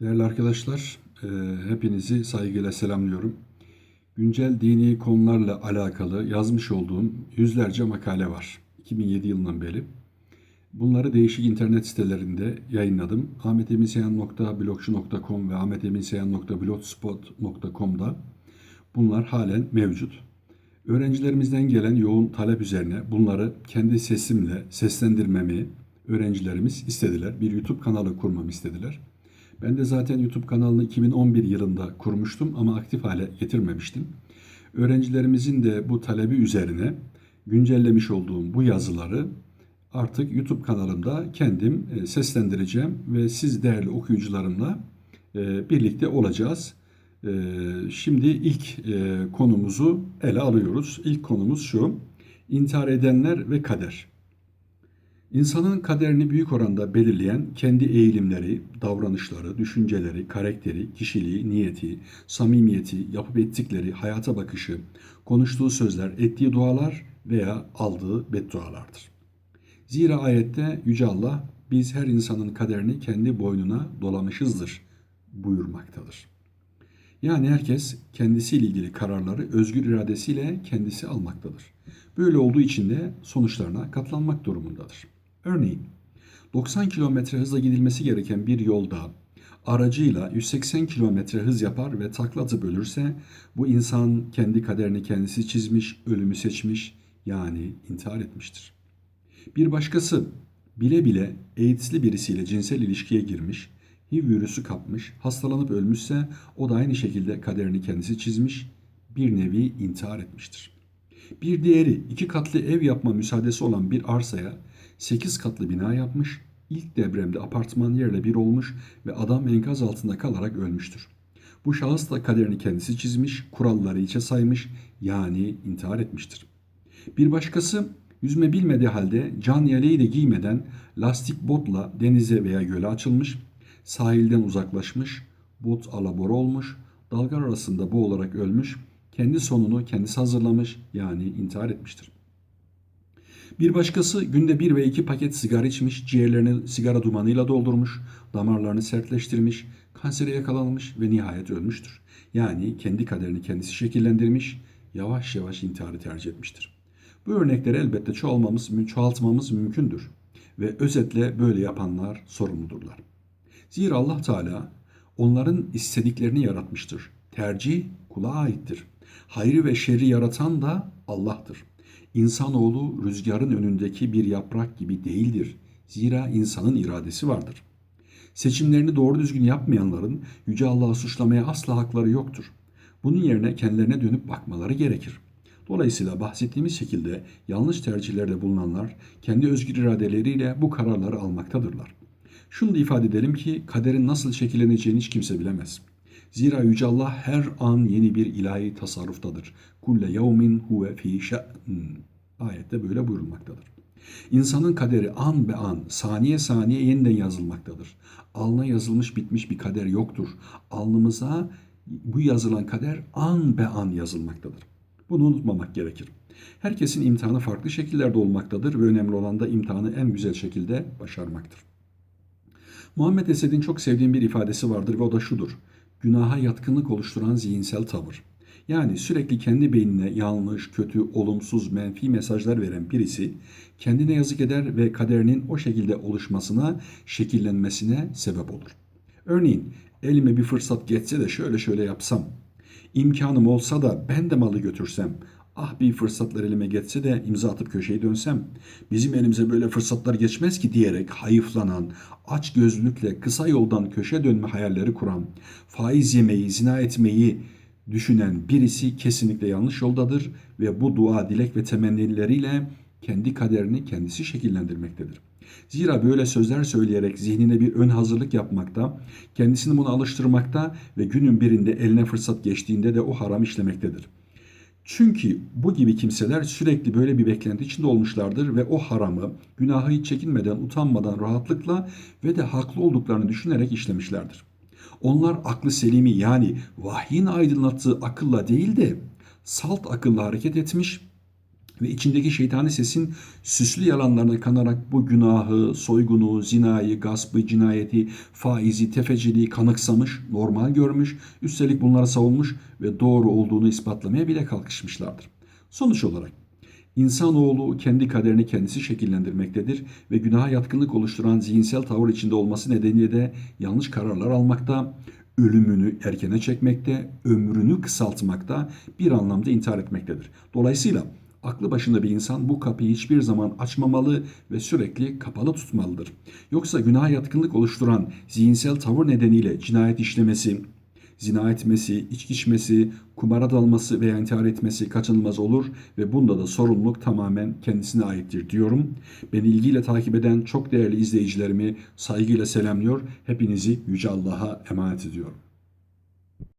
Değerli arkadaşlar, e, hepinizi saygıyla selamlıyorum. Güncel dini konularla alakalı yazmış olduğum yüzlerce makale var. 2007 yılından beri. Bunları değişik internet sitelerinde yayınladım. ahmeteminseyan.blogcu.com ve ahmeteminseyan.blogspot.com'da bunlar halen mevcut. Öğrencilerimizden gelen yoğun talep üzerine bunları kendi sesimle seslendirmemi öğrencilerimiz istediler. Bir YouTube kanalı kurmamı istediler. Ben de zaten YouTube kanalını 2011 yılında kurmuştum ama aktif hale getirmemiştim. Öğrencilerimizin de bu talebi üzerine güncellemiş olduğum bu yazıları artık YouTube kanalımda kendim e, seslendireceğim ve siz değerli okuyucularımla e, birlikte olacağız. E, Şimdi ilk konumuzu ele alıyoruz. İlk konumuz şu. İntihar edenler ve kader. İnsanın kaderini büyük oranda belirleyen kendi eğilimleri, davranışları, düşünceleri, karakteri, kişiliği, niyeti, samimiyeti, yapıp ettikleri, hayata bakışı, konuştuğu sözler, ettiği dualar veya aldığı beddualardır. Zira ayette Yüce Allah biz her insanın kaderini kendi boynuna dolamışızdır buyurmaktadır. Yani herkes kendisiyle ilgili kararları özgür iradesiyle kendisi almaktadır. Böyle olduğu için de sonuçlarına katlanmak durumundadır. Örneğin 90 km hızla gidilmesi gereken bir yolda aracıyla 180 km hız yapar ve takla atıp ölürse bu insan kendi kaderini kendisi çizmiş, ölümü seçmiş yani intihar etmiştir. Bir başkası bile bile AIDS'li birisiyle cinsel ilişkiye girmiş, HIV virüsü kapmış, hastalanıp ölmüşse o da aynı şekilde kaderini kendisi çizmiş, bir nevi intihar etmiştir. Bir diğeri iki katlı ev yapma müsaadesi olan bir arsaya 8 katlı bina yapmış, ilk depremde apartman yerle bir olmuş ve adam enkaz altında kalarak ölmüştür. Bu şahıs da kaderini kendisi çizmiş, kuralları içe saymış, yani intihar etmiştir. Bir başkası yüzme bilmediği halde can yeleği de giymeden lastik botla denize veya göle açılmış, sahilden uzaklaşmış, bot alabora olmuş, dalgalar arasında boğularak ölmüş, kendi sonunu kendisi hazırlamış yani intihar etmiştir. Bir başkası günde bir ve iki paket sigara içmiş, ciğerlerini sigara dumanıyla doldurmuş, damarlarını sertleştirmiş, kansere yakalanmış ve nihayet ölmüştür. Yani kendi kaderini kendisi şekillendirmiş, yavaş yavaş intiharı tercih etmiştir. Bu örnekleri elbette çoğalmamız, çoğaltmamız mümkündür ve özetle böyle yapanlar sorumludurlar. Zira Allah Teala onların istediklerini yaratmıştır. Tercih kula aittir. Hayrı ve şerri yaratan da Allah'tır. İnsanoğlu rüzgarın önündeki bir yaprak gibi değildir. Zira insanın iradesi vardır. Seçimlerini doğru düzgün yapmayanların Yüce Allah'ı suçlamaya asla hakları yoktur. Bunun yerine kendilerine dönüp bakmaları gerekir. Dolayısıyla bahsettiğimiz şekilde yanlış tercihlerde bulunanlar kendi özgür iradeleriyle bu kararları almaktadırlar. Şunu da ifade edelim ki kaderin nasıl şekilleneceğini hiç kimse bilemez. Zira Yüce Allah her an yeni bir ilahi tasarruftadır. Kulle yevmin huve fi şe'n. Ayette böyle buyurulmaktadır. İnsanın kaderi an be an, saniye saniye yeniden yazılmaktadır. Alnına yazılmış bitmiş bir kader yoktur. Alnımıza bu yazılan kader an be an yazılmaktadır. Bunu unutmamak gerekir. Herkesin imtihanı farklı şekillerde olmaktadır ve önemli olan da imtihanı en güzel şekilde başarmaktır. Muhammed Esed'in çok sevdiğim bir ifadesi vardır ve o da şudur. Günaha yatkınlık oluşturan zihinsel tavır. Yani sürekli kendi beynine yanlış, kötü, olumsuz, menfi mesajlar veren birisi kendine yazık eder ve kaderinin o şekilde oluşmasına, şekillenmesine sebep olur. Örneğin elime bir fırsat geçse de şöyle şöyle yapsam, imkanım olsa da ben de malı götürsem, ah bir fırsatlar elime geçse de imza atıp köşeyi dönsem, bizim elimize böyle fırsatlar geçmez ki diyerek hayıflanan, aç gözlülükle kısa yoldan köşe dönme hayalleri kuran, faiz yemeyi, zina etmeyi, düşünen birisi kesinlikle yanlış yoldadır ve bu dua, dilek ve temennileriyle kendi kaderini kendisi şekillendirmektedir. Zira böyle sözler söyleyerek zihnine bir ön hazırlık yapmakta, kendisini buna alıştırmakta ve günün birinde eline fırsat geçtiğinde de o haram işlemektedir. Çünkü bu gibi kimseler sürekli böyle bir beklenti içinde olmuşlardır ve o haramı günahı hiç çekinmeden, utanmadan, rahatlıkla ve de haklı olduklarını düşünerek işlemişlerdir. Onlar aklı selimi yani vahyin aydınlattığı akılla değil de salt akılla hareket etmiş ve içindeki şeytani sesin süslü yalanlarına kanarak bu günahı, soygunu, zinayı, gaspı, cinayeti, faizi, tefeciliği kanıksamış, normal görmüş, üstelik bunları savunmuş ve doğru olduğunu ispatlamaya bile kalkışmışlardır. Sonuç olarak İnsanoğlu kendi kaderini kendisi şekillendirmektedir ve günaha yatkınlık oluşturan zihinsel tavır içinde olması nedeniyle de yanlış kararlar almakta, ölümünü erkene çekmekte, ömrünü kısaltmakta, bir anlamda intihar etmektedir. Dolayısıyla aklı başında bir insan bu kapıyı hiçbir zaman açmamalı ve sürekli kapalı tutmalıdır. Yoksa günaha yatkınlık oluşturan zihinsel tavır nedeniyle cinayet işlemesi, zina etmesi, içki içmesi, kumara dalması veya intihar etmesi kaçınılmaz olur ve bunda da sorumluluk tamamen kendisine aittir diyorum. Beni ilgiyle takip eden çok değerli izleyicilerimi saygıyla selamlıyor. Hepinizi Yüce Allah'a emanet ediyorum.